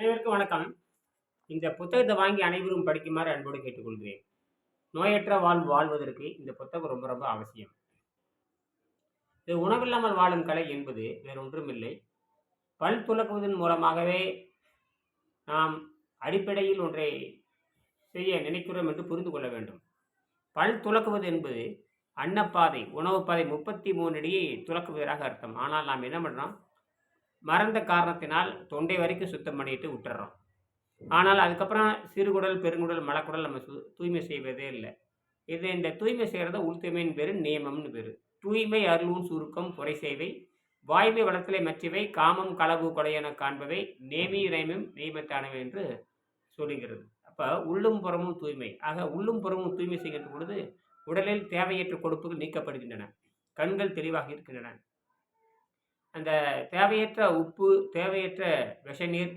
அனைவருக்கும் வணக்கம். இந்த புத்தகத்தை வாங்கி அனைவரும் படிக்குமாறு அன்போடு கேட்டுக்கொள்கிறேன். நோயற்ற வாழ்வு வாழ்வதற்கு இந்த புத்தகம் ரொம்ப ரொம்ப அவசியம். இது உணவில்லாமல் வாழும் கலை என்பது வேறொன்றுமில்லை பல் துலக்குவதன் மூலமாகவே நாம் அடிப்படையில் ஒன்றை செய்ய நினைக்கிறோம் என்று புரிந்து கொள்ள வேண்டும். பல் துலக்குவது என்பது அன்னப்பாதை உணவு பாதை முப்பத்தி மூணு அடியை துலக்குவதாக அர்த்தம். ஆனால் நாம் என்ன பண்ணுறோம் மறந்த காரணத்தினால் தொண்டை வரைக்கும் சுத்தம் பண்ணிட்டு விட்டுறோம். ஆனால் அதுக்கப்புறம் சிறுகுடல் பெருங்குடல் மலக்குடல் நம்ம சு தூய்மை செய்வதே இல்லை. இது இந்த தூய்மை செய்கிறத உள்தூய்மையின் பேர் நியமம்னு பேர். தூய்மை அருளும் சுருக்கம் குறை செய்வை வாய்மை வளத்திலே மற்றவை காமம் களவு கொடையென காண்பவை நேமி ரைமும் நியமத்தானவை என்று சொல்லுகிறது. அப்போ உள்ளும் புறமும் தூய்மை. ஆக உள்ளும் புறமும் தூய்மை செய்கின்ற பொழுது உடலில் தேவையற்ற கொழுப்புகள் நீக்கப்படுகின்றன. கண்கள் தெளிவாக இருக்கின்றன. அந்த தேவையற்ற உப்பு தேவையற்ற விஷநீர்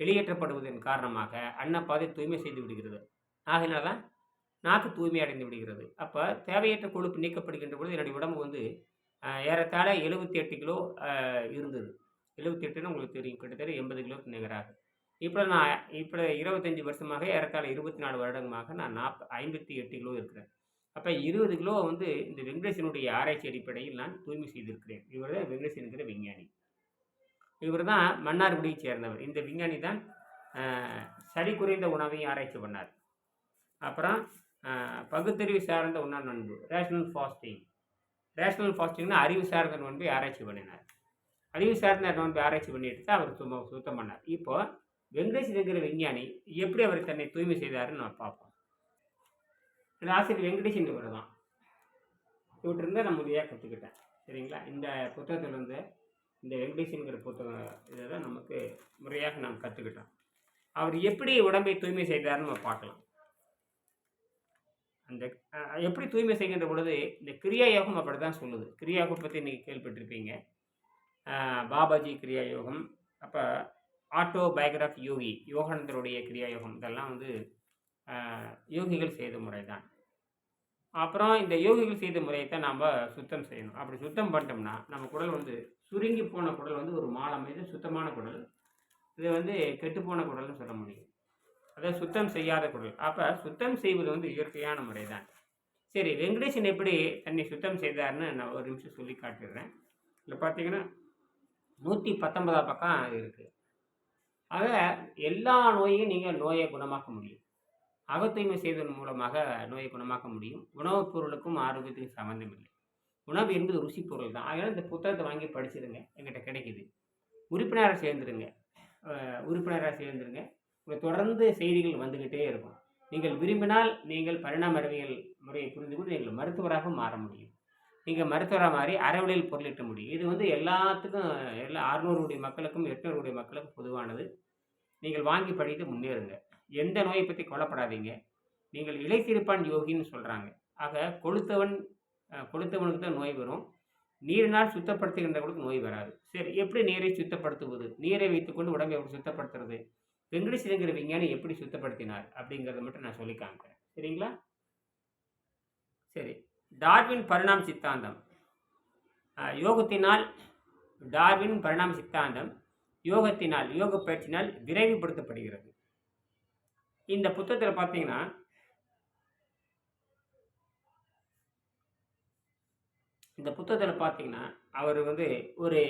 வெளியேற்றப்படுவதன் காரணமாக அன்னப்பாதை தூய்மை செய்து விடுகிறது. ஆகையினால தான் நாக்கு தூய்மை அடைந்து விடுகிறது. அப்போ தேவையற்ற கொழுப்பு நீக்கப்படுகின்ற பொழுது என்னுடைய உடம்பு வந்து ஏறத்தாழ எழுபத்தி எட்டு கிலோ இருந்தது. எழுபத்தி எட்டுன்னு உங்களுக்கு தெரியும். கிட்டத்தட்ட எண்பது கிலோக்கு நிகராக இப்போ நான் இப்போ இருபத்தஞ்சி வருஷமாக ஏறத்தாழ இருபத்தி நாலு வருடங்கமாக நான் நாற்ப ஐம்பத்தி எட்டு கிலோ இருக்கிறேன். அப்போ இருபது கிலோ வந்து இந்த வெங்கடேசனுடைய ஆராய்ச்சி அடிப்படையில் நான் தூய்மை செய்திருக்கிறேன். இவர் தான் வெங்கடேசனுங்கிற விஞ்ஞானி. இவர் தான் மன்னார்குடியை சேர்ந்தவர். இந்த விஞ்ஞானி தான் சரி குறைந்த உணவையும் ஆராய்ச்சி பண்ணார். அப்புறம் பகுத்தறிவு சார்ந்த உணவு நண்பு ரேஷனல் ஃபாஸ்டிங் ரேஷனல் ஃபாஸ்டிங்னா அறிவு சார்ந்த நோன்பை ஆராய்ச்சி பண்ணினார். அறிவு சார்ந்த நோன்பை ஆராய்ச்சி பண்ணிட்டு தான் அவர் சும்மா சுத்தம் பண்ணார். இப்போ வெங்கடேசனுங்கிற விஞ்ஞானி எப்படி அவர் தன்னை தூய்மை செய்தாருன்னு நம்ம பார்ப்போம். இந்த ஆசிரியர் வெங்கடேஷன் இவர் தான் இவற்றிருந்த நான் முறையாக கற்றுக்கிட்டேன் சரிங்களா? இந்த புத்தகத்திலிருந்து இந்த வெங்கடேஷனுங்கிற புத்தகம் இதை தான் நமக்கு முறையாக நாம் கற்றுக்கிட்டோம் அவர் எப்படி உடம்பை தூய்மை செய்தார்னு நம்ம பார்க்கலாம். அந்த எப்படி தூய்மை செய்கின்ற பொழுது இந்த கிரியா யோகம் அப்படி தான் சொல்லுது. கிரியா யோகம் பற்றி நீங்கள் கேள்விப்பட்டிருப்பீங்க பாபாஜி கிரியா யோகம் அப்போ ஆட்டோ பயோகிராஃபி யோகி யோகானந்தருடைய கிரியா யோகம் இதெல்லாம் வந்து யோகிகள் செய்த முறை தான் அப்புறம் இந்த யோகிகள் செய்த முறையை தான் நாம் சுத்தம் செய்யணும். அப்படி சுத்தம் பண்ணிட்டோம்னா நம்ம குடல் வந்து சுருங்கி போன குடல் வந்து ஒரு மாலை மீது சுத்தமான குடல். இது வந்து கெட்டுப்போன குடல்னு சொல்ல முடியும். அதாவது சுத்தம் செய்யாத குடல். அப்போ சுத்தம் செய்வது வந்து இயற்கையான முறை தான் சரி வெங்கடேசன் எப்படி தன்னை சுத்தம் செய்தார்னு நான் ஒரு நிமிஷம் சொல்லி காட்டிடுறேன். இதில் பார்த்தீங்கன்னா நூற்றி பத்தொன்பதாம் பக்கம் இருக்குது ஆக எல்லா நோயையும் நீங்கள் நோயை குணமாக்க முடியும். அகத்தூய்மை செய்வதன் மூலமாக நோயை குணமாக்க முடியும். உணவுப் பொருளுக்கும் ஆரோக்கியத்துக்கும் சம்மந்தம் இல்லை. உணவு என்பது ருசி பொருள் தான். அதனால் இந்த புத்தகத்தை வாங்கி படிச்சிடுங்க எங்கிட்ட கிடைக்குது. உறுப்பினராக சேர்ந்துருங்க. உறுப்பினராக சேர்ந்துருங்க. உங்கள் தொடர்ந்து செய்திகள் வந்துக்கிட்டே இருக்கும். நீங்கள் விரும்பினால் நீங்கள் பரிணாம அறிவியல் முறையை புரிந்து கொண்டு நீங்கள் மருத்துவராக மாற முடியும். நீங்கள் மருத்துவராக மாறி அறவழியில் பொருளிட்ட முடியும். இது வந்து எல்லாத்துக்கும் எல்லா அறுநூறுடைய மக்களுக்கும் எட்நூறுடைய மக்களுக்கும் பொதுவானது. நீங்கள் வாங்கி படித்து முன்னேறுங்க. எந்த நோயை பற்றி கொல்லப்படாதீங்க நீங்கள் இலைத்திருப்பான் யோகின்னு சொல்கிறாங்க ஆக கொளுத்தவன் கொளுத்தவனுக்கு தான் நோய் வரும். நீரினால் சுத்தப்படுத்துகின்றவர்களுக்கு நோய் வராது. சரி எப்படி நீரை சுத்தப்படுத்துவது? நீரை வைத்துக்கொண்டு உடம்பை எப்படி சுத்தப்படுத்துறது? வெங்கடேசனுங்கிற விஞ்ஞானி எப்படி சுத்தப்படுத்தினார்? அப்படிங்கிறத மட்டும் நான் சொல்லி காமிக்கிறேன். சரிங்களா? சரி டார்வின் பரிணாம சித்தாந்தம். யோகத்தினால் டார்வின் பரிணாம சித்தாந்தம் யோகத்தினால் யோக பயிற்சினால் விரைவுபடுத்தப்படுகிறது. இந்த புத்தகத்தில் பார்த்தீங்கன்னா இந்த புத்தகத்தில் பார்த்தீங்கன்னா அவர் வந்து ஒரு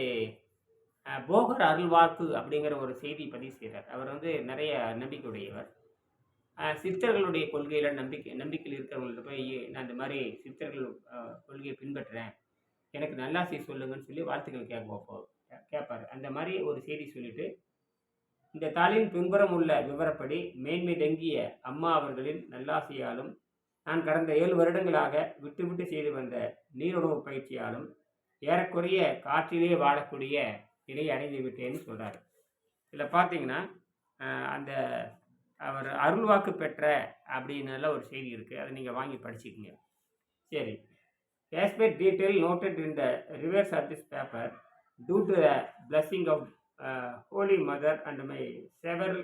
போகர் அருள்வாக்கு அப்படிங்கிற ஒரு செய்தி பதிவு செய்கிறார் அவர் வந்து நிறைய நம்பிக்கையுடையவர். சித்தர்களுடைய கொள்கையில் நம்பிக்கை நம்பிக்கையில் இருக்கிறவங்கள்ட்ட போய் நான் இந்த மாதிரி சித்தர்கள் கொள்கையை பின்பற்றுறேன். எனக்கு நல்லாசை சொல்லுங்கன்னு சொல்லி வாழ்த்துக்கள் கேட்க வைப்போம் கேட்பார் அந்த மாதிரி ஒரு செய்தி சொல்லிவிட்டு இந்த தாளின் பின்புறம் உள்ள விவரப்படி மேன்மை தங்கிய அம்மா அவர்களின் நல்லாசையாலும் நான் கடந்த ஏழு வருடங்களாக விட்டு விட்டு செய்து வந்த நீருணவு பயிற்சியாலும் ஏறக்குறைய காற்றிலே வாழக்கூடிய நிலையை அடைந்து விட்டேன்னு சொல்கிறார் இதில் பார்த்தீங்கன்னா அந்த அவர் அருள்வாக்கு பெற்ற அப்படின்னு ஒரு செய்தி இருக்குது அதை நீங்கள் வாங்கி படிச்சுக்கோங்க. சரி. As detail noted in the the reverse of this paper due to the blessing Holy Mother and my several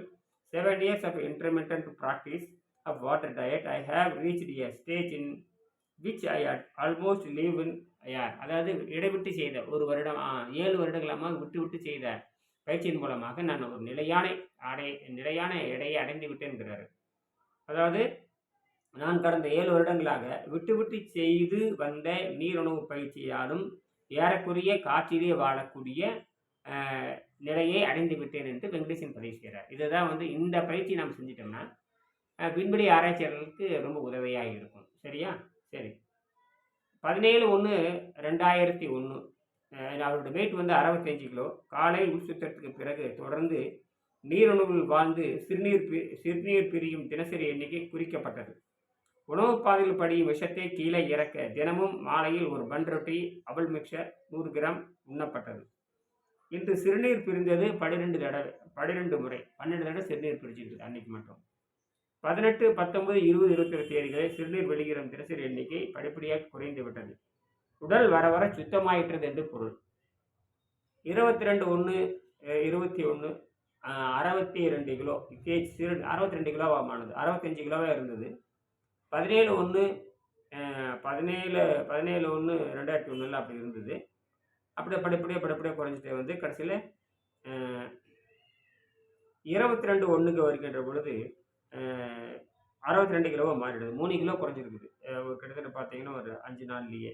seven years of intermittent practice of water diet, I have reached a stage in which I had almost live in air. அதாவது இடைவிட்டு செய்த ஒரு வருடம் ஆ, ஏழு வருடங்களாக விட்டு விட்டு செய்த பயிற்சியின் மூலமாக நான் ஒரு நிலையான அடை நிலையான எடையை அடைந்து விட்டேன்கிறார் அதாவது நான் கடந்த ஏழு வருடங்களாக விட்டு விட்டு செய்து வந்த நீருணவு பயிற்சியாலும் ஏறக்குரிய காற்றிலே வாழக்கூடிய நிலையை அடைந்து விட்டேன் என்று வெங்கடேசன் பதிவு செய்கிறார். இதுதான் வந்து இந்த பயிற்சி நாம் செஞ்சிட்டோம்னா அஹ், விண்வெளி ஆராய்ச்சியாளர்களுக்கு ரொம்ப உதவியாக இருக்கும். சரியா? சரி. பதினேழு ஒன்று ரெண்டாயிரத்தி ஒன்று அவரோட வெயிட் வந்து அறுபத்தஞ்சு கிலோ. காலை உள்சுத்தத்துக்கு பிறகு தொடர்ந்து நீருணவில் வாழ்ந்து சிறுநீர் பிரி சிறுநீர் பிரியும் தினசரி எண்ணிக்கை குறிக்கப்பட்டது. உணவு பாதையில் படியும் விஷத்தை கீழே இறக்க தினமும் மாலையில் ஒரு பன் ரொட்டி அவல் மிக்சர் நூறு கிராம் உண்ணப்பட்டது. இன்று சிறுநீர் பிரிந்தது பனிரெண்டு தடவை பனிரெண்டு முறை. பன்னெண்டு தடவை சிறுநீர் பிரிச்சிருக்கு அன்னைக்கு மட்டும். பதினெட்டு பத்தொன்பது இருபது இருபத்தி தேதிகளில் சிறுநீர் வெளியிடும் தினசரி எண்ணிக்கை படிப்படியாக குறைந்து விட்டது. உடல் வர வர சுத்தமாயிட்டது என்று பொருள். இருபத்தி ரெண்டு ஒன்று இருபத்தி ஒன்று அறுபத்தி ரெண்டு கிலோ. கேஜ் சிறு அறுபத்தி ரெண்டு கிலோவாக அறுபத்தஞ்சு கிலோவாக இருந்தது. பதினேழு ஒன்று பதினேழு பதினேழு ஒன்று ரெண்டாயிரத்தி ஒன்றில் அப்படி இருந்தது. அப்படியே படிப்படியே படிப்படியே குறைஞ்சிட்டே வந்து கடைசியில் இருபத்தி ரெண்டு ஒன்றுக்கு வருகின்ற பொழுது அறுபத்தி ரெண்டு கிலோவாக மாறிடுது. மூணு கிலோ குறைஞ்சிருக்குது. கிட்டத்தட்ட பார்த்தீங்கன்னா ஒரு அஞ்சு நாள்லேயே.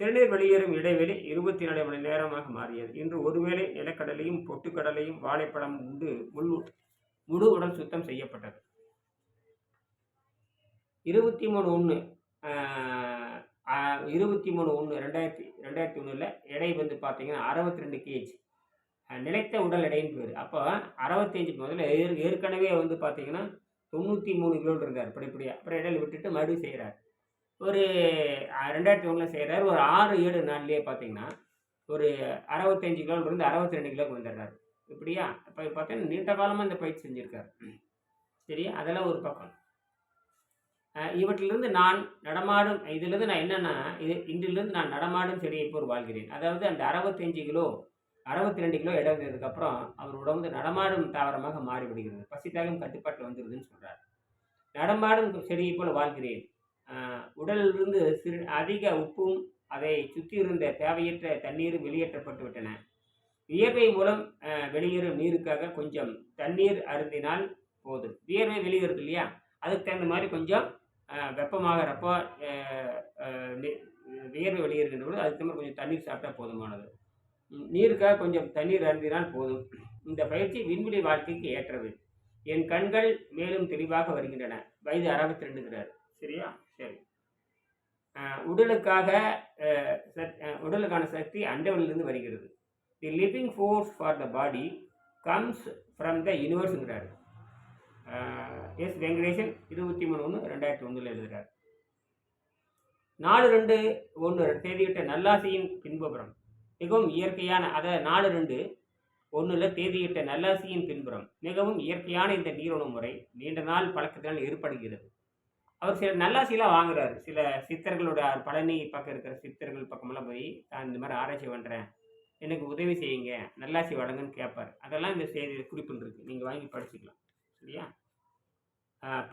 சிறுநீர் வெளியேறும் இடைவெளி இருபத்தி நாலு மணி நேரமாக மாறியது. இன்று ஒருவேளை நிலக்கடலையும் பொட்டுக்கடலையும் வாழைப்பழம் உண்டு முள் முழு உடல் சுத்தம் செய்யப்பட்டது. இருபத்தி மூணு ஒன்று இருபத்தி மூணு ஒன்று ரெண்டாயிரத்தி ரெண்டாயிரத்தி ஒன்றில் எடை வந்து பார்த்தீங்கன்னா அறுபத்தி ரெண்டு கேஜி நிலைத்த உடல் எடைன்னு பேர். அப்போ அறுபத்தஞ்சு முதல்ல ஏற்கனவே வந்து பார்த்தீங்கன்னா தொண்ணூற்றி மூணு கிலோ இருந்தார் படிப்படியாக அப்புறம் இடையில விட்டுட்டு மறுபடியும் செய்கிறார் ஒரு ரெண்டாயிரத்தி ஒன்றில் செய்கிறார் ஒரு ஆறு ஏழு நாள்லேயே பார்த்தீங்கன்னா ஒரு அறுபத்தஞ்சு கிலோலிருந்து அறுபத்தி ரெண்டு கிலோக்கு வந்துடுறாரு. இப்படியா? இப்போ பார்த்தீங்கன்னா நீண்ட காலமாக இந்த பயிற்சி செஞ்சுருக்காரு. சரியா? அதெல்லாம் ஒரு பக்கம். இவற்றிலிருந்து நான் நடமாடும் இதிலிருந்து நான் என்னென்னா இது இன்றிலிருந்து நான் நடமாடும் செடியை போல் வாழ்கிறேன். அதாவது அந்த அறுபத்தஞ்சு கிலோ அறுபத்தி ரெண்டு கிலோ இடம் இருந்ததுக்கப்புறம் அவர் உடம்பு நடமாடும் தாவரமாக மாறிவிடுகிறது. பசித்தாகம் கட்டுப்பாட்டில் வந்துடுதுன்னு சொல்கிறார் நடமாடும் செடியை போல் வாழ்கிறேன். உடலிலிருந்து சிறு அதிக உப்பும் அதை சுற்றி இருந்த தேவையற்ற தண்ணீரும் வெளியேற்றப்பட்டு விட்டன. வியர்வை மூலம் வெளியேறும் நீருக்காக கொஞ்சம் தண்ணீர் அருந்தினால் போதும். வியர்வை வெளியேறுது இல்லையா? அதுக்கு தகுந்த மாதிரி கொஞ்சம் வெப்பமாகறப்போ அஹ், வியர்வை வெளியேறுகின்ற பொழுது அதுக்கு மாதிரி கொஞ்சம் தண்ணீர் சாப்பிட்டா போதுமானது. நீருக்காக கொஞ்சம் தண்ணீர் அருந்தினால் போதும். இந்த பயிற்சி விண்வெளி வாழ்க்கைக்கு ஏற்றது. என் கண்கள் மேலும் தெளிவாக வருகின்றன. வயது அறுபத்தி ரெண்டுங்கிறார் சரியா? சரி. உடலுக்காக உடலுக்கான சக்தி அண்டவனிலிருந்து வருகிறது. The living force for the body comes from the யூனிவர்ஸுங்கிறாரு S Venkatesan இருபத்தி மூணு ஒன்று ரெண்டாயிரத்தி ஒன்றில் எழுதுகிறார் நாலு ரெண்டு ஒன்று தேதியிட்ட நல்லாசியின் பின்புறம். மிகவும் இயற்கையான அதாவது நாலு ரெண்டு ஒன்றில் தேதியிட்ட நல்லாசியின் பின்புறம். மிகவும் இயற்கையான இந்த நீரோணு முறை நீண்ட நாள் பழக்கத்தினால் ஏற்படுகிறது. அவர் சில நல்லாசிலாம் வாங்குறாரு. சில சித்தர்களோட பழனி பக்கம் இருக்கிற சித்தர்கள் பக்கமெல்லாம் போய் நான் இந்த மாதிரி ஆராய்ச்சி பண்ணுறேன் எனக்கு உதவி செய்யுங்க. நல்லாசி வழங்குன்னு கேட்பார். அதெல்லாம் இந்த செய்தி குறிப்பில் இருக்குது நீங்கள் வாங்கி படிச்சுக்கலாம். சரியா?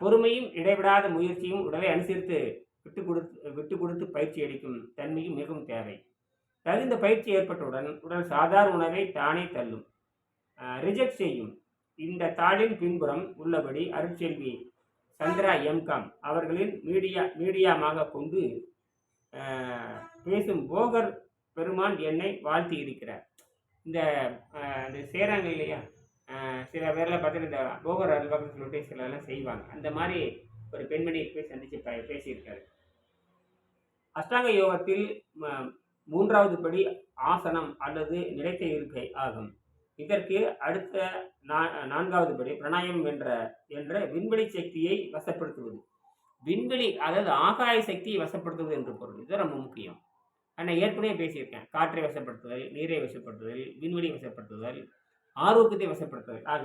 பொறுமையும் இடைவிடாத முயற்சியும் உடலை அனுசரித்து விட்டு கொடுத்து விட்டு கொடுத்து பயிற்சி அளிக்கும் தன்மையும் மிகவும் தேவை. தகுந்த பயிற்சி ஏற்பட்டவுடன் உடல் சாதாரண உணவை தானே தள்ளும். ரிஜெக்ட் செய்யும். இந்த தாளின் பின்புறம் உள்ளபடி அருட்செல்வி சந்திரா எம்காம் அவர்களின் மீடியா மீடியாமாக கொண்டு பேசும் போகர் பெருமான் என்னை வாழ்த்தி இருக்கிறார். இந்த சேராங்க இல்லையா? சில பேரில் பார்த்தீங்கன்னா இந்த போகர் அல்வாக்னு சொல்லிட்டு சிலர்லாம் செய்வாங்க. அந்த மாதிரி ஒரு பெண்மணியை போய் சந்தித்து ப பேசியிருக்காரு. அஷ்டாங்க யோகத்தில் ம- மூன்றாவது படி ஆசனம் அல்லது நிலைத்த இருக்கை ஆகும். இதற்கு அடுத்த நா- நான்காவது படி பிரணாயம் என்ற என்ற விண்வெளி சக்தியை வசப்படுத்துவது. விண்வெளி அதாவது ஆகாய சக்தியை வசப்படுத்துவது என்று பொருள். இது ரொம்ப முக்கியம். ஆனால் ஏற்கனவே பேசியிருக்கேன். காற்றை வசப்படுத்துதல் நீரை வசப்படுத்துதல் விண்வெளி வசப்படுத்துதல் ஆரோக்கியத்தை வசப்படுத்துவது. ஆக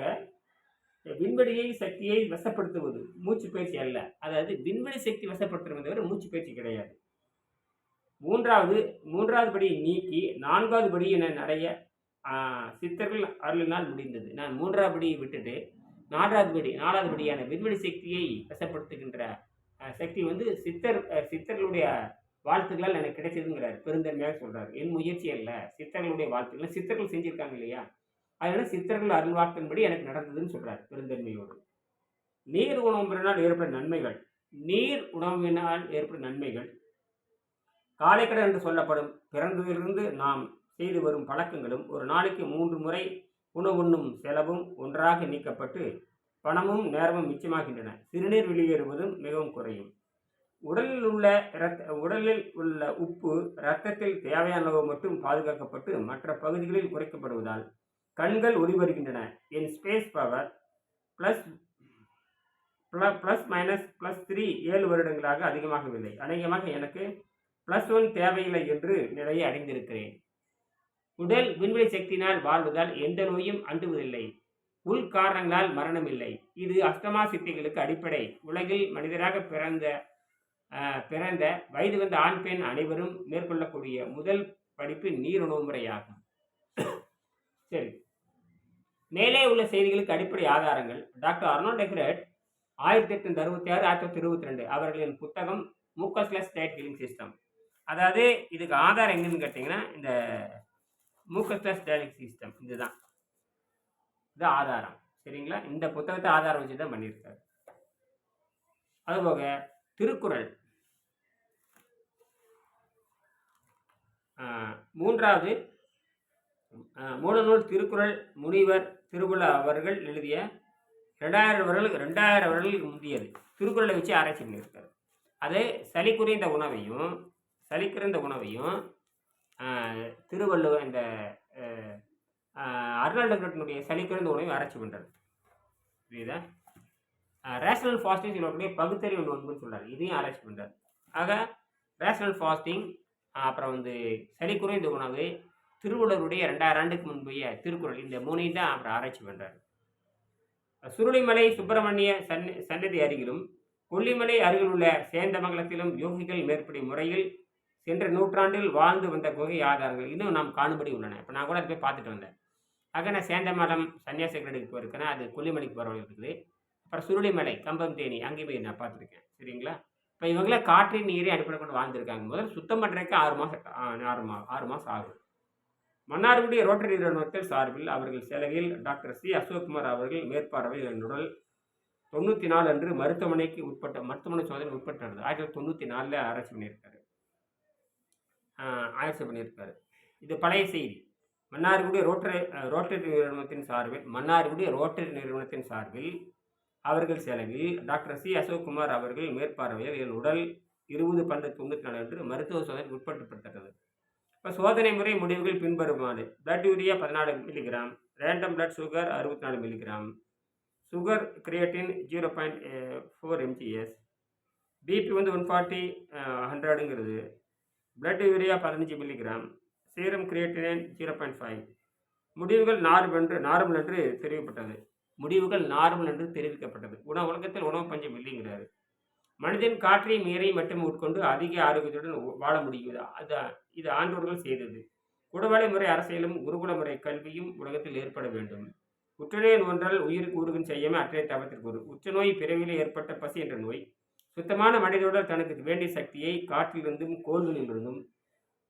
விண்வெளியை சக்தியை வசப்படுத்துவது மூச்சு பயிற்சி அல்ல. அதாவது விண்வெளி சக்தி வசப்படுத்துவது தவிர மூச்சு பயிற்சி கிடையாது. மூன்றாவது மூன்றாவது படியை நீக்கி நான்காவது படி என நிறைய சித்தர்கள் அருளினால் முடிந்தது. நான் மூன்றாவது படியை விட்டுட்டு நான்காவது படி நாலாவது படியான விண்வெளி சக்தியை வசப்படுத்துகின்ற சக்தி வந்து சித்தர் சித்தர்களுடைய வாழ்த்துக்களால் எனக்கு கிடைச்சதுங்கிறார். பெருந்தன்மையாக சொல்கிறார் என் முயற்சி அல்ல. சித்தர்களுடைய வாழ்த்துக்கள். சித்தர்கள் செஞ்சுருக்காங்க இல்லையா? அதனால சித்தர்கள் அருள்வாக்கின்படி எனக்கு நடந்ததுன்னு சொல்றார் பெருந்தன்மையோடு. நீர் உணவுனால் ஏற்படும் நன்மைகள். நீர் உணவினால் ஏற்படும் நன்மைகள். காலைக்கடன் என்று சொல்லப்படும் பிறந்ததிலிருந்து நாம் செய்து வரும் பழக்கங்களும் ஒரு நாளைக்கு மூன்று முறை உணவுண்ணும் செலவும் ஒன்றாக நீக்கப்பட்டு பணமும் நேரமும் மிச்சமாகின்றன. சிறுநீர் வெளியேறுவதும் மிகவும் குறையும். உடலில் உள்ள இரத்த உடலில் உள்ள உப்பு இரத்தத்தில் தேவையான அளவு மட்டும் பாதுகாக்கப்பட்டு மற்ற பகுதிகளில் குறைக்கப்படுவதால் கண்கள் ஒளிவருகின்றன என் space power plus plus minus plus three ஏழு வருடங்களாக அதிகமாகவில்லை. அநேகமாக எனக்கு ப்ளஸ் ஒன் தேவையில்லை என்று நிலையை அடைந்திருக்கிறேன். உடல் விண்வெளி சக்தியினால் வாழ்வதால் எந்த நோயும் அண்டுவதில்லை. உள் காரணங்களால் மரணம் இல்லை இது அஷ்டமா சித்திகளுக்கு அடிப்படை. உலகில் மனிதராக பிறந்த பிறந்த வயது வந்த ஆண் பெண் அனைவரும் மேற்கொள்ளக்கூடிய முதல் படிப்பு நீர் உணவு முறையாகும். சரி. மேலே உள்ள செய்திகளுக்கு அடிப்படை ஆதாரங்கள். டாக்டர் அர்னோ டெக்ரட் ஆயிரத்தி எட்நூத்தி அறுபத்தி ஆறு ஆயிரத்தி தொள்ளாயிரத்தி இருபத்தி ரெண்டு அவர்களின் புத்தகம் மூக்கஸ்லெஸ் ஸ்டேட் ஹீலிங் சிஸ்டம். அதாவது இதுக்கு ஆதாரம் எங்கன்னு கேட்டிங்கன்னா இந்த மூக்கஸ்லெஸ் டயட் சிஸ்டம் இதுதான். இது ஆதாரம். சரிங்களா? இந்த புத்தகத்தை ஆதாரம் வச்சு தான் பண்ணியிருக்காரு. அதுபோக திருக்குறள். மூன்றாவது மூலநூல் திருக்குறள் முனிவர் திருவுள்ள அவர்கள் எழுதிய ரெண்டாயிரம் வருடங்களுக்கு ரெண்டாயிரம் வருடங்களுக்கு முந்தியது. திருக்குறளை வச்சு ஆராய்ச்சி பண்ணியிருக்காரு. அது சளி குறைந்த உணவையும் சளி குறைந்த உணவையும் திருவள்ளுவர் இந்த அருணாண்டகத்தினுடைய சளி குறைந்த உணவையும் ஆராய்ச்சி பண்ணுறது புரியுதா? ரேஷனல் ஃபாஸ்டிங் சொல்லக்கூடிய பகுத்தறிவு நோன்புன்னு சொல்கிறார் இதையும் ஆராய்ச்சி பண்ணுறாரு ஆக ரேஷனல் ஃபாஸ்டிங் அப்புறம் வந்து சளி குறைந்த உணவு திருவள்ளுவருடைய ரெண்டாயிரம் ஆண்டுக்கு முன்பைய திருக்குறள். இந்த மூணையும் தான் அப்புறம் ஆராய்ச்சி பண்ணுறார் சுருளிமலை சுப்பிரமணிய சன் சன்னதி அருகிலும் கொல்லிமலை அருகில் உள்ள சேந்தமங்கலத்திலும் யோகிகள் மேற்படி முறையில் சென்ற நூற்றாண்டில் வாழ்ந்து வந்த குகை ஆதாரங்கள் இன்னும் நாம் காணும்படி உள்ளன. இப்போ நான் கூட அதை போய் பார்த்துட்டு வந்தேன். ஆக நான் சேந்தமலம் சன்னியாசகரடிக்கு போயிருக்கேன் அது கொல்லிமலைக்கு போகிறவங்க இருக்குது. அப்புறம் சுருளிமலை கம்பம் தேனி அங்கே போய் நான் பார்த்துருக்கேன். சரிங்களா? இப்போ இவங்களாம் காற்றின் நீரை அடிப்படை கொண்டு வாழ்ந்துருக்காங்க. முதல்ல சுத்தம் பண்ணுறதுக்கு ஆறு மாதம் ஆறு மா ஆறு மாதம் ஆகும். மன்னார்குடி ரோட்டரி நிறுவனத்தில் சார்பில் அவர்கள் செலவில் டாக்டர் சி. அசோக்குமார் அவர்கள் மேற்பார்வையில் என்னுடல் தொண்ணூற்றி நாலு அன்று மருத்துவமனைக்கு உட்பட்ட மருத்துவமனை சோதனை உட்பட்டது. ஆயிரத்தி தொள்ளாயிரத்தி தொண்ணூற்றி நாலில் ஆராய்ச்சி பண்ணியிருக்காரு. ஆராய்ச்சி பண்ணியிருக்காரு. இது பழைய செய்தி. மன்னார்குடி ரோட்டரி ரோட்டரி நிறுவனத்தின் சார்பில் மன்னார்குடி ரோட்டரி நிறுவனத்தின் சார்பில் அவர்கள் செலவில் டாக்டர் சி. அசோக்குமார் அவர்கள் மேற்பார்வையில் என் உடல் இருபது பன்னெண்டு தொண்ணூற்றி நாலு அன்று மருத்துவ சோதனை உட்பட்டுப்பட்டது இப்போ சோதனை முறை முடிவுகள் பின்வருமாறு. பிளட் யூரியா பதினாலு மில்லிகிராம் ரேண்டம் பிளட் சுகர் அறுபத்தி நாலு milligram sugar creatinine zero point four M G S BP வந்து ஒன் ஃபார்ட்டி ஹண்ட்ரடுங்கிறது பிளட் யூரியா பதினஞ்சு milligram serum creatinine zero point five முடிவுகள் நார்மல் என்று நார்மல் என்று தெரிவிக்கப்பட்டது. முடிவுகள் நார்மல் என்று தெரிவிக்கப்பட்டது. உணவு உலகத்தில் உணவு பஞ்சம் இல்லைங்கிறாரு. மனிதன் காற்றை நீரை மட்டும் உட்கொண்டு அதிக ஆரோக்கியத்துடன் வாழ முடியுது? அது இது ஆண்டோர்கள் செய்தது. குடவேளை முறை அரசியலும் குருகுல முறை கல்வியும் உலகத்தில் ஏற்பட வேண்டும். உற்றுநோய் ஒன்றால் உயிருக்கு ஊறுகும் செய்யாமல் அற்றைய தவத்திற்கு ஒரு உச்சநோய் பிறவிலே ஏற்பட்ட பசி என்ற நோய். சுத்தமான மனிதனுடன் தனக்கு வேண்டிய சக்தியை காற்றிலிருந்தும் கோள்களிலிருந்தும்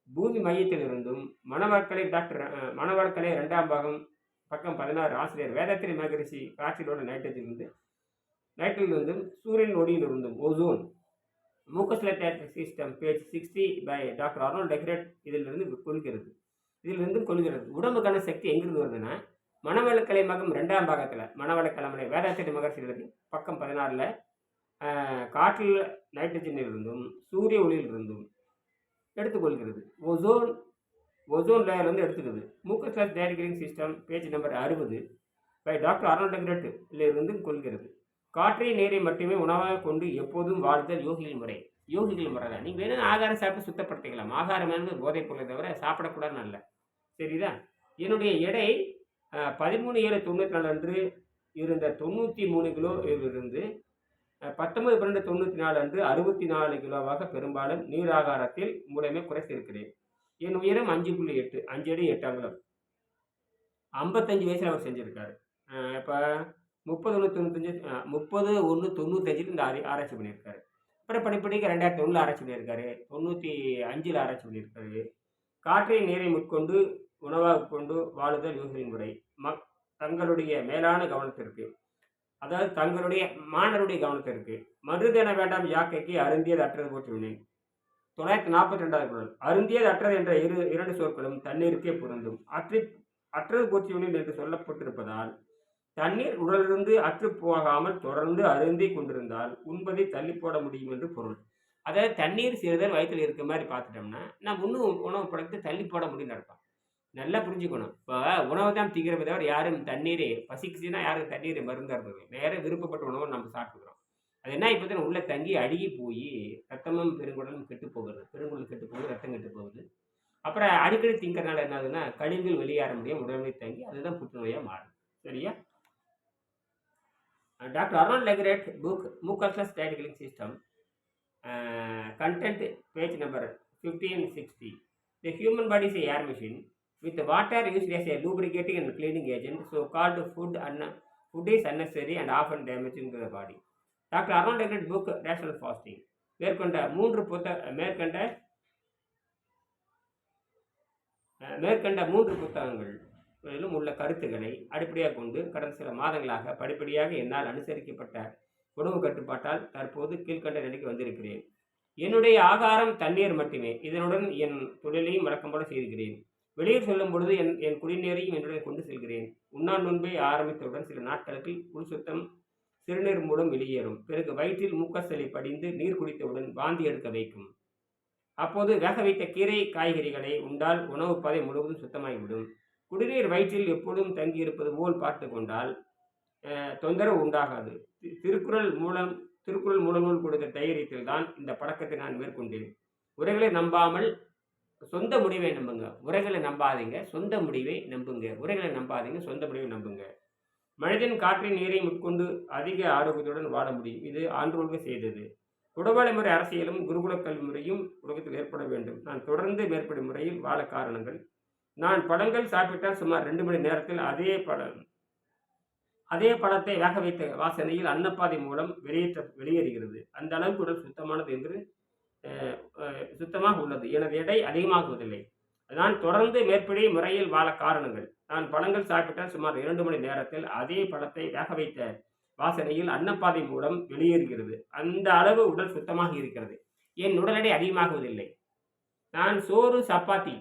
பூமி மையத்திலிருந்தும் மணவாழ்க்கலை டாக்டர் அஹ், ரெண்டாம் இரண்டாம் பாகம் பக்கம் பதினாறு ஆசிரியர் வேதாத்திரி மகரிஷி காற்றிலோட நைட்ரஜனிலிருந்து நைட்ரஜனிலிருந்தும் சூரியன் ஒளியிலிருந்தும் ozone mucusless system page sixty by doctor Arnold Ehret இதிலிருந்து கொள்கிறது. இதிலிருந்து கொள்கிறது. உடம்புக்கான சக்தி எங்கிருந்து வருதுன்னா மணவளக்கலை மகம் ரெண்டாம் பாகத்தில் மணவளக்கலமலை வேதாத்திரி மகர்ஷி பக்கம் பதினாறில் காற்றில் நைட்ரஜனிலிருந்தும் சூரிய ஒளியிலிருந்தும் எடுத்துக்கொள்கிறது. ஓசோன் ஓசோன் லேயர்லேருந்து எடுத்துக்குது. மூக்கஸ்லெட் டேரிகிரிங் சிஸ்டம் பேஜ் நம்பர் அறுபது பை டாக்டர் அருண் டெக்ரேட் கொள்கிறது. காற்றை நீரை மட்டுமே உணவாக கொண்டு எப்போதும் வாழ்தல் யோகிகள் முறை. யோகிகள் முறை தான். நீங்கள் வேணும் ஆகாரம் சாப்பிட்டு சுத்தப்படுத்திக்கலாம். ஆகாரம் என்பது போதைப் பொருளை தவிர சாப்பிடக்கூடாது நல்ல. சரிதா? என்னுடைய எடை பதிமூணு ஏழு தொண்ணூற்றி நாலு அன்று இருந்த தொண்ணூற்றி மூணு கிலோ இருந்து பத்தொன்பது பன்னெண்டு தொண்ணூற்றி நாலு அன்று அறுபத்தி நாலு கிலோவாக பெரும்பாலும் நீர் ஆகாரத்தில் மூலமே குறைத்திருக்கிறேன். என் உயரம் அஞ்சு புள்ளி எட்டு அஞ்சு அடி எட்டு அங்குலம் ஐம்பத்தஞ்சு வயசில் அவர் செஞ்சுருக்காரு. இப்போ முப்பது ஒன்று தொண்ணூத்தஞ்சு முப்பது ஒன்று தொண்ணூத்தஞ்சில் இந்த ஆரி ஆராய்ச்சி பண்ணியிருக்காரு. அப்புறம் படிப்படிக்கு ரெண்டாயிரத்தி ஒன்றில் ஆராய்ச்சி பண்ணியிருக்காரு தொண்ணூற்றி அஞ்சில் ஆராய்ச்சி பண்ணியிருக்காரு. காற்றை நீரை உட்கொண்டு உணவாக கொண்டு வாழுதல் யோகின் முறை. ம தங்களுடைய மேலான கவனத்திற்கு அதாவது தங்களுடைய மாணவருடைய கவனத்திற்கு மருதென வேண்டாம் யாக்கைக்கு அருந்தியது அற்றது போற்றுவினேன் தொள்ளாயிரத்தி நாற்பத்தி ரெண்டாவது குரல். அருந்தியது அற்றது என்ற இரு இரண்டு சொற்களும் தண்ணீருக்கே பொருந்தும். அற்றி அற்றது போற்றுவினேன் என்று சொல்லப்பட்டிருப்பதால் தண்ணீர் உடலிருந்து அற்று போகாமல் தொடர்ந்து அருந்தி கொண்டிருந்தால் உண்பதை தள்ளி போட முடியும் என்று பொருள். அதாவது தண்ணீர் சிறுதல் வயிற்றில் இருக்க மாதிரி பார்த்துட்டோம்னா நம்ம இன்னும் உணவு பழக்கத்தை தள்ளி போட முடியும் அர்த்தம் நல்லா புரிஞ்சுக்கணும். இப்போ உணவை தான் திங்கிறத தவிர யாரும் தண்ணீரே பசிக்குச்சுன்னா யாரும் தண்ணீரை மருந்தாக இருந்தது நேரம் விருப்பப்பட்ட உணவை நம்ம சாப்பிட்டுக்கிறோம். அது என்ன இப்போ தான் உள்ளே தங்கி அழுகி போய் ரத்தமும் பெருங்குடலும் கெட்டு போகுது பெருங்குடல் கெட்டு போகுது ரத்தம் கெட்டு போகுது. அப்புறம் அடிக்கடி திங்கிறனால என்ன ஆகுதுன்னா கழிவுகள் வெளியேற முடியும் உடனே தங்கி அதுதான் புற்றுநோயாக மாறும் சரியா? Doctor Arnold Ehret book mucusless diet healing system content page number 1560 the human body is a air machine with water used as a lubricating and cleaning agent so called food un- food is unnecessary and often damaging to the body doctor Arnold Ehret book rational fasting மேற்கொண்ட மூன்று புத்த மேற்கண்ட அஹ், மேற்கண்ட மூன்று புத்தகங்கள் மேலும் உள்ள கருத்துக்களை அடிப்படையாக கொண்டு கடந்த சில மாதங்களாக படிப்படியாக என்னால் அனுசரிக்கப்பட்ட உணவு கட்டுப்பாட்டால் தற்போது கீழ்க்கண்ட நிலைக்கு வந்திருக்கிறேன். என்னுடைய ஆகாரம் தண்ணீர் மட்டுமே. இதனுடன் என் தொழிலையும் வழக்கம் போல செய்கிறேன் வெளியே செல்லும் பொழுது என் என் குடிநீரையும் என்னுடன் கொண்டு செல்கிறேன். உண்ணா நோன்பை ஆரம்பித்தவுடன் சில நாட்களுக்கு உள் சுத்தம் சிறுநீர் மூலம் வெளியேறும். பிறகு வயிற்றில் மூக்கசலி படிந்து நீர் குடித்தவுடன் வாந்தி எடுக்க வைக்கும். அப்போது வேக வைத்த கீரை காய்கறிகளை உண்டால் உணவு பாதை முழுவதும் சுத்தமாகிவிடும். குடிநீர் வயிற்றில் எப்பொழுதும் தங்கியிருப்பது போல் பார்த்து கொண்டால் தொந்தரவு உண்டாகாது. திருக்குறள் மூலம் திருக்குறள் மூலநூல் கொடுத்த தைரியத்தில் தான் இந்த பழக்கத்தை நான் மேற்கொண்டேன். உரைகளை நம்பாமல் சொந்த முடிவை நம்புங்க. உரைகளை நம்பாதீங்க சொந்த முடிவை நம்புங்க. உரைகளை நம்பாதீங்க சொந்த முடிவை நம்புங்க. மனிதன் காற்றின் நீரை உட்கொண்டு அதிக ஆரோக்கியத்துடன் வாழ முடியும். இது ஆன்றோல்க செய்தது. குடவாளி முறை அரசியலும் குருகுல கல்வி முறையும் உலகத்தில் ஏற்பட வேண்டும். நான் தொடர்ந்து மேற்படும் முறையில் வாழ காரணங்கள் நான் பழங்கள் சாப்பிட்டால் சுமார் ரெண்டு மணி நேரத்தில் அதே பழம் அதே பழத்தை வேக வைத்த வாசனையில் அன்னப்பாதை மூலம் வெளியேற்ற வெளியேறுகிறது. அந்த அளவுக்கு உடல் சுத்தமானது என்று சுத்தமாக உள்ளது. எனது எடை அதிகமாகுவதில்லை. நான் தொடர்ந்து மேற்படி முறையில் வாழ காரணங்கள். நான் பழங்கள் சாப்பிட்டால் சுமார் இரண்டு மணி நேரத்தில் அதே பழத்தை வேக வைத்த வாசனையில் அன்னப்பாதை மூலம் வெளியேறுகிறது. அந்த அளவு உடல் சுத்தமாக இருக்கிறது. என் உடல் எடை அதிகமாகுவதில்லை. நான் சோறு சப்பாத்தி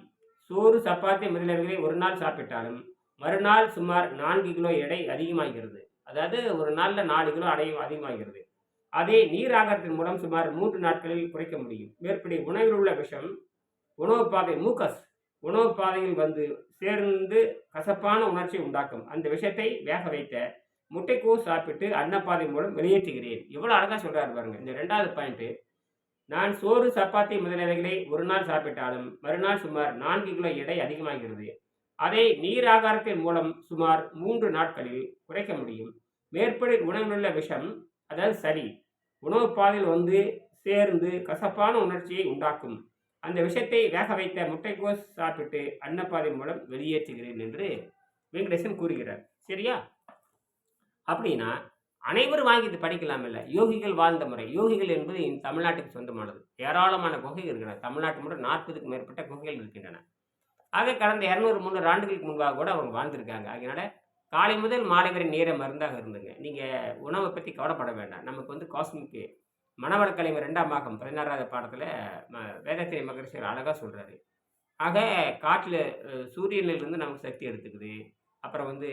சோறு சப்பாத்தி முதலியவைகளை ஒரு நாள் சாப்பிட்டாலும் மறுநாள் சுமார் நான்கு கிலோ எடை அதிகமாகிறது. அதாவது ஒரு நாளில் நாலு கிலோ அடையும் அதிகமாகிறது. அதே நீர் ஆகாரத்தின் மூலம் சுமார் மூன்று நாட்களில் குறைக்க முடியும். மேற்படி உணவில் உள்ள விஷம் உணவு பாதை மூக்கஸ் உணவு பாதையில் வந்து சேர்ந்து கசப்பான உணர்ச்சி உண்டாக்கும். அந்த விஷத்தை வேக வைத்த முட்டைக்கோஸ் சாப்பிட்டு அன்னப்பாதை மூலம் வெளியேற்றுகிறேன். எவ்வளோ அழகாக சொல்கிறார் பாருங்க. இந்த ரெண்டாவது பாயிண்ட்டு நான் சோறு சப்பாத்தி முதலியவைகளை ஒரு நாள் சாப்பிட்டாலும் மறுநாள் சுமார் நான்கு கிலோ எடை அதிகமாகிறது. அதை நீர் ஆகாரத்தின் மூலம் சுமார் மூன்று நாட்களில் குறைக்க முடியும். மேற்படி உணவிலுள்ள விஷம் அதாவது சரி உணவு பாதையில் வந்து சேர்ந்து கசப்பான உணர்ச்சியை உண்டாக்கும். அந்த விஷத்தை வேக வைத்த முட்டைக்கோஸ் சாப்பிட்டு அன்னப்பாதை மூலம் வெளியேற்றுகிறேன் என்று வெங்கடேசன் கூறுகிறார். சரியா? அப்படின்னா அனைவரும் வாங்கி இது படிக்கலாம் இல்லை. யோகிகள் வாழ்ந்த முறை. யோகிகள் என்பது இந்த தமிழ்நாட்டுக்கு சொந்தமானது. ஏராளமான குகைகள் இருக்கின்றன. தமிழ்நாட்டு மட்டும் நாற்பதுக்கும் மேற்பட்ட குகைகள் இருக்கின்றன. ஆக கடந்த இரநூறு முந்நூறு ஆண்டுகளுக்கு முன்பாக கூட அவங்க வாழ்ந்திருக்காங்க. அதனால காலை முதல் மாலை வரை நேர மருந்தாக இருந்துங்க. நீங்கள் உணவை பற்றி கவலைப்பட வேண்டாம். நமக்கு வந்து காஸ்மிக்கு மணவளக்கலைவர் ரெண்டாம் பாகம் பதினாறாவது பாடத்தில் வேதத்திரை மகரிஷர் அழகாக சொல்கிறாரு ஆக காட்டில் சூரியனிலிருந்து நமக்கு சக்தி எடுத்துக்குது. அப்புறம் வந்து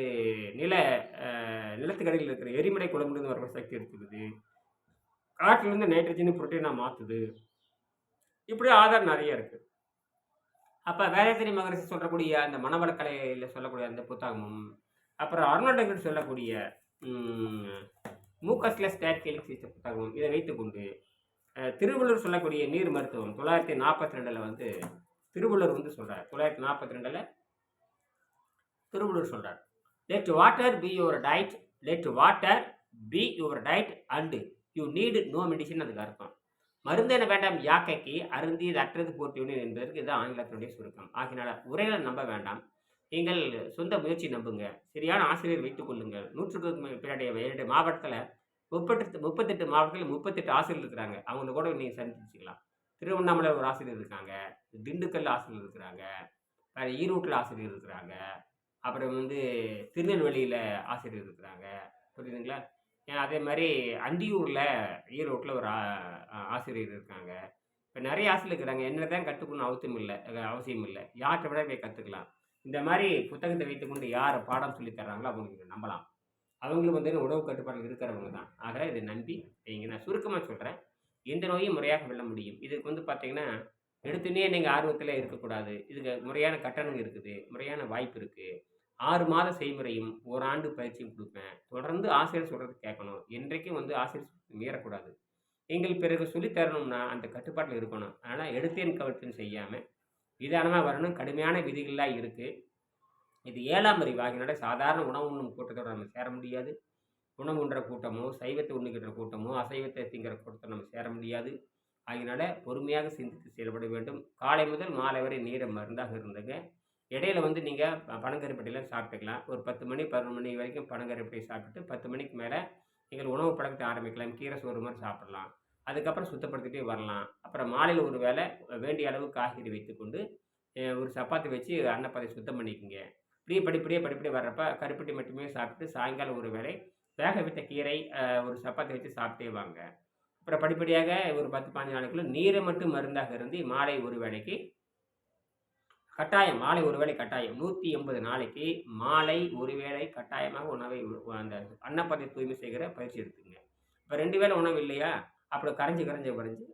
நில அஹ், நிலத்துக்கடியில் இருக்கிற எரிமலை குழம்புலேருந்து வர சக்தி எடுத்துக்குது காற்றிலிருந்து நைட்ரஜன் புரோட்டீனாக மாற்றுது இப்படி ஆதாரம் நிறைய இருக்குது அப்போ வேதத்திரி மகரிஷி சொல்லக்கூடிய அந்த மனவளக்கலையில் சொல்லக்கூடிய அந்த புத்தகமும் அப்புறம் அருணாடகர் சொல்லக்கூடிய மூக்கஸ்லெஸ் டேட்கேலிக் சிஸ்ட புத்தகமும் இதை வைத்துக்கொண்டு திருவள்ளூர் திருவள்ளுவர் சொல்லக்கூடிய நீர் மருத்துவம் தொள்ளாயிரத்தி நாற்பத்தி ரெண்டில் வந்து திருவள்ளுவர் வந்து சொல்கிறார் தொள்ளாயிரத்தி நாற்பத்தி ரெண்டில் திருவள்ளுவர் சொல்கிறார் let water be your diet let water be your diet and you need no medicine அதுக்கு அர்த்தம். மருந்தென வேண்டாம்? யாக்கைக்கு அருந்தியது அற்றது போட்டியுடன் என்பதற்கு இது ஆங்கிலத்தினுடைய சுருக்கம். ஆகினால உரைகளை நம்ப வேண்டாம். நீங்கள் சொந்த முயற்சி நம்புங்க. சரியான ஆசிரியர் வைத்துக் கொள்ளுங்கள். நூற்றுக்கு பின்னாடி இரண்டு மாவட்டத்தில் முப்பத்தெட்டு முப்பத்தெட்டு மாவட்டத்தில் முப்பத்தெட்டு ஆசிரியர் இருக்கிறாங்க. அவங்கள கூட நீங்கள் சந்திச்சுக்கலாம். திருவண்ணாமலை ஒரு ஆசிரியர் இருக்காங்க. திண்டுக்கல் ஆசிரியர் இருக்கிறாங்க. வேறு ஈரோட்டில் ஆசிரியர் இருக்கிறாங்க. அப்புறம் வந்து திருநெல்வேலியில் ஆசிரியர் இருக்கிறாங்க. புரியுதுங்களா? ஏன் அதே மாதிரி அந்தியூரில் ஈரோட்டில் ஒரு ஆசிரியர் இருக்காங்க. இப்போ நிறைய ஆசிரியர் இருக்கிறாங்க. என்ன தான் கற்றுக்கணும் அவசியம் இல்லை. அவசியம் இல்லை. யார்கிட்ட விட போய் கற்றுக்கலாம். இந்த மாதிரி புத்தகத்தை வைத்துக்கொண்டு யார் பாடம் சொல்லித் தர்றாங்களோ அவங்களுக்கு நம்பலாம். அவங்களும் வந்து உணவு கட்டுப்பாடுகள் இருக்கிறவங்க தான். ஆக இதை நம்பி நீங்கள் நான் சுருக்கமாக சொல்கிறேன் எந்த நோயும் முறையாக வெல்ல முடியும். இதுக்கு வந்து பார்த்தீங்கன்னா எடுத்துனே நீங்கள் ஆர்வத்தில் இருக்கக்கூடாது. இதுக்கு முறையான கட்டணம் இருக்குது. முறையான வாய்ப்பு இருக்குது ஆறு மாத செய்முறையும் ஒரு ஆண்டு பயிற்சியும் கொடுப்பேன். தொடர்ந்து ஆசிரியர் சொல்கிறது கேட்கணும். என்றைக்கும் வந்து ஆசிரியர் மீறக்கூடாது. எங்கள் பிறகு சொல்லித் தரணும்னா அந்த கட்டுப்பாட்டில் இருக்கணும். அதனால் எடுத்தேன் கவர்த்தேன் செய்யாமல் நிதானமாக வரணும். கடுமையான விதிகள்லாம் இருக்குது இது ஏழாம் அறிவு ஆகினால சாதாரண உணவு உண்ணும் கூட்டத்தோட நம்ம சேர முடியாது. உணவு உண்ற கூட்டமோ சைவத்தை உண்ணுகின்ற கூட்டமோ அசைவத்தை திங்கிற கூட்டத்தை நம்ம சேர முடியாது. ஆகினால பொறுமையாக சிந்தித்து செயல்பட வேண்டும். காலை முதல் மாலை வரை நீரை மருந்தாக இருந்துங்க. இடையில வந்து நீங்கள் பனங்கருப்பட்டிலாம் சாப்பிட்டுக்கலாம். ஒரு பத்து மணி பதினொரு மணி வரைக்கும் பனங்கருப்பட்டி சாப்பிட்டு பத்து மணிக்கு மேலே நீங்கள் உணவு பழக்கத்தை ஆரம்பிக்கலாம். கீரை சோறு மாதிரி சாப்பிடலாம். அதுக்கப்புறம் சுத்தப்படுத்திட்டே வரலாம். அப்புறம் மாலையில் ஒரு வேளை வேண்டிய அளவு காய்கறி வைத்துக்கொண்டு ஒரு சப்பாத்தி வச்சு அன்னப்பதை சுத்தம் பண்ணிக்கோங்க. இப்படியே படிப்படியே படிப்படியே வர்றப்ப கருப்பட்டி மட்டுமே சாப்பிட்டு சாயங்காலம் ஒரு வேளை வேக வைத்த கீரை ஒரு சப்பாத்தி வச்சு சாப்பிட்டே வாங்க. அப்புறம் படிப்படியாக ஒரு பத்து பதினஞ்சு நாளைக்குள்ள நீரை மட்டும் மருந்தாக இருந்து மாலை ஒரு வேளைக்கு கட்டாயம் மாலை ஒரு வேளை கட்டாயம். நூற்றி எண்பது நாளைக்கு மாலை ஒரு வேளை கட்டாயமாக உணவை அந்த அன்னப்பதை தூய்மை செய்கிற பயிற்சி எடுத்துங்க. இப்போ ரெண்டு வேளை உணவு இல்லையா? அப்புறம் கரைஞ்சி கரைஞ்சி கரைஞ்சி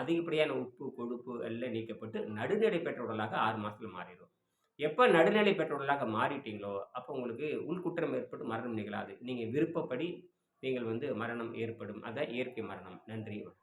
அதிகப்படியான உப்பு கொழுப்பு எல்லாம் நீக்கப்பட்டு நடுநிலை பெற்ற உடலாக ஆறு மாதத்தில் மாறிடும். எப்போ நடுநிலை பெற்ற உடலாக மாறிட்டீங்களோ அப்போ உங்களுக்கு உள்குற்றம் ஏற்பட்டு மரணம் நிகழாது. நீங்கள் விருப்பப்படி நீங்கள் வந்து மரணம் ஏற்படும். அதான் இயற்கை மரணம். நன்றி வணக்கம்.